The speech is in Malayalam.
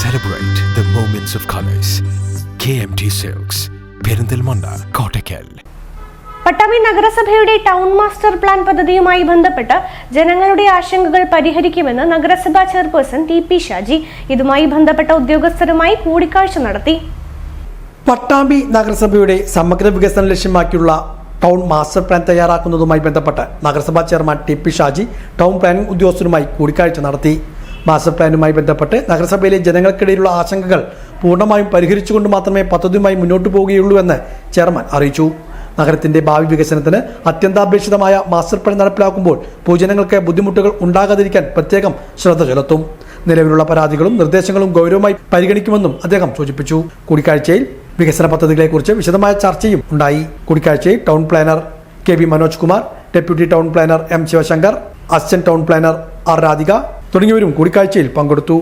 Celebrate the moments of colors. KMT Silks, Perinthalmanna Kottakkal. Pattambi നഗരസഭയുടെ ടൗൺ മാസ്റ്റർ പ്ലാൻ പദ്ധതിയുമായി ബന്ധപ്പെട്ട് ജനങ്ങളുടെ ആശങ്കകൾ പരിഹരിക്കുമെന്ന് നഗരസഭാ ചെയർപേഴ്സൺ ടി പി ഷാജി ഇതുമായി ബന്ധപ്പെട്ട ഉദ്യോഗസ്ഥരുമായി കൂടിക്കാഴ്ച നടത്തി. പട്ടാമ്പി നഗരസഭയുടെ സമഗ്ര വികസനം ലക്ഷ്യമാക്കിയുള്ള ടൗൺ മാസ്റ്റർ പ്ലാൻ തയ്യാറാക്കുന്നതുമായി ബന്ധപ്പെട്ട് നഗരസഭാ chairman T P Shaji town planning ഉദ്യോഗസ്ഥരുമായി കൂടിക്കാഴ്ച നടത്തി. മാസ്റ്റർ പ്ലാനുമായി ബന്ധപ്പെട്ട് നഗരസഭയിലെ ജനങ്ങൾക്കിടയിലുള്ള ആശങ്കകൾ പൂർണമായും പരിഹരിച്ചുകൊണ്ട് മാത്രമേ പദ്ധതിയുമായി മുന്നോട്ട് പോവുകയുള്ളൂ എന്ന് ചെയർമാൻ അറിയിച്ചു. നഗരത്തിന്റെ ഭാവി വികസനത്തിന് അത്യന്താപേക്ഷിതമായ മാസ്റ്റർ പ്ലാൻ നടപ്പിലാക്കുമ്പോൾ പൊതുജനങ്ങൾക്ക് ബുദ്ധിമുട്ടുകൾ ഉണ്ടാകാതിരിക്കാൻ പ്രത്യേകം ശ്രദ്ധ ചെലുത്തും. നിലവിലുള്ള പരാതികളും നിർദ്ദേശങ്ങളും ഗൗരവമായി പരിഗണിക്കുമെന്നും അദ്ദേഹം സൂചിപ്പിച്ചു. കൂടിക്കാഴ്ചയിൽ വികസന പദ്ധതികളെക്കുറിച്ച് വിശദമായ ചർച്ചയും ഉണ്ടായി. കൂടിക്കാഴ്ചയിൽ town planner K V Manoj Kumar deputy town planner M Sivasankar assistant town planner R Radhika തുടങ്ങിയവരും കൂടിക്കാഴ്ചയിൽ പങ്കെടുത്തു